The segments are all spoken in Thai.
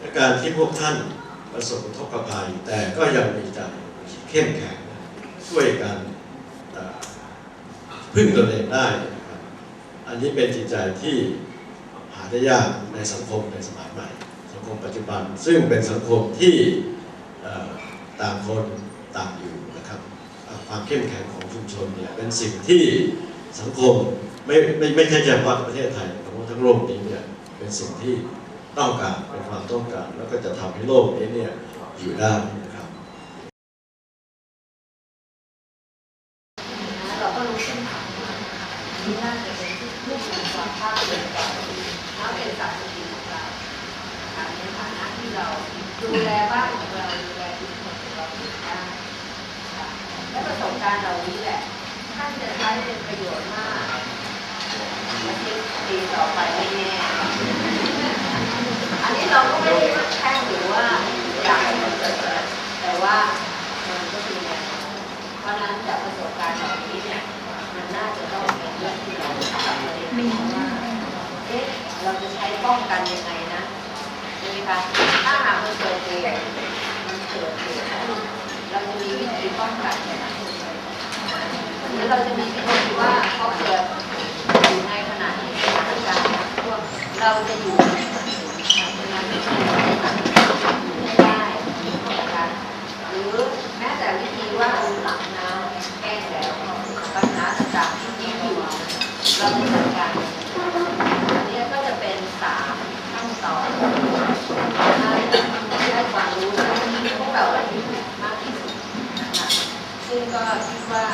และการที่พวกท่านประสบอุทกภัย แต่ก็ยังมีใจเข้มแข็งช่วยกันพึ่งตนเองได้นะครับอันนี้เป็นจิตใจที่หาได้ยากในสังคมในสมัยใหม่ สังคมปัจจุบัน ซึ่งเป็นสังคมที่ต่างคนต่างอยู่นะครับความเข้มแข็งของชุมชนเนี่ยเป็นสิ่งที่สังคมไม่ไม่ไม่ใช่เฉพาะประเทศไทยแต่ว่าทั้งโลกนี้เนี่ยเป็นสิ่งที่ ต้องการเป็นความต้องการ แล้วก็จะทำให้โลกนี้เนี่ยอยู่ได้นะครับเราก็รู้เส้นทางที่น่าจะเป็นที่เพื่อมีความภาคภูมิใจและเป็นศักดิ์ศรีของเราค่ะในฐานะที่เราดูแลบ้านของเราดูแลชุมชนของเราอยู่ได้และประสบการณ์เหล่านี้แหละท่านจะใช้เป็นประโยชน์มากและที่ปีต่อไปแน่อั นนี้เราก็ไม่ได้ว่าแช่งหรือว่าอยากให้มันเกิดขึ้นแต่ว่ามันก็คือแนวเพราะนั้นจากประสบการณ์เหล่านี้เนี่ยมันน่าจะต้องเป็นเรื่องที่เราทำประเด็นว่าเอ๊ะเราจะใช้ป้องกันยังไงนะใช่ไหมคะถ้าหากมันเกิดเหตุมันเกิดเหตุเราจะมีวิธีป้องกันยังไงหรือเราจะมีวิธีว่าพอเกิดอยู่ในขณะที่สถานการณ์พวมเราจะอยู่ในสถานการณ์นั้นอยู่ให้ได้นะคะหรือแม้แต่วิธีว่าหลังน้ำแก้แล้วปัญหาต่างๆที่มีอยู่เราจะจัดการยังไงอันนี้ก็จะเป็นสามขั้นตอนให้ให้ความรู้ที่พวกเราได้ยินมากที่สุดนะคะซึ่งก็คิดว่า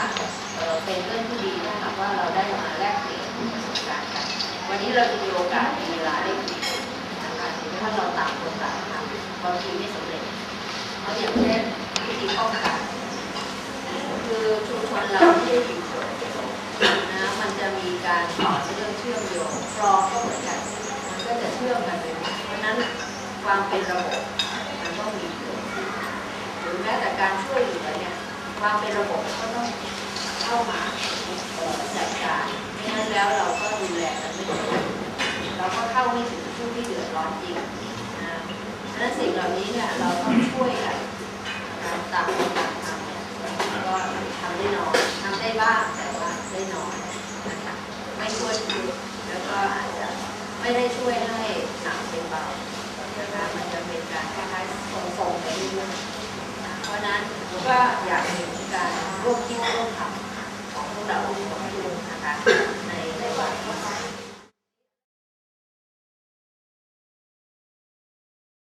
เป็นเรื่องที่ดีถ้าหากว่าเราได้มาแลกเปลี่ยนประสบการณ์กันวันนี้เราจะมีโอกาสมีเวลาได้คุยกันนะคะถึงถ้าเราต่างคนต่างทำบางทีไม่สำเร็จเพราะอย่างเช่นวิธีป้องกันคือชุมชนเราที่อยู่นะมันจะมีการต่อเชื่อมเชื่อมโยงคลอก็เหมือนกันมันก็จะเชื่อมกันไปเพราะนั้นความเป็นระบบมันต้องมีเกิดขึ้นหรือแม้แต่การช่วยเหลือเนี่ย ความเป็นระบบก็ต้องเข้ามาจัดการไม่งั้นแล้วเราก็ดูแลกันไม่ได้เราก็เข้าไม่ถึงผู้ที่เดือดร้อนจริงนะเพราะฉะนั้นสิ่งเหล่านี้เนี่ยเราต้องช่วยกันการต่างคนต่างทำเนี่ยก็ทำได้น้อยทำได้บ้างแต่ว่าได้น้อยนะคะไม่ช่วยคือแล้วก็อาจจะไม่ได้ช่วยให้หนั ว่าอยากเห็นการร่วมคิดร่วมทำของพวกเราทุกคนนะคะ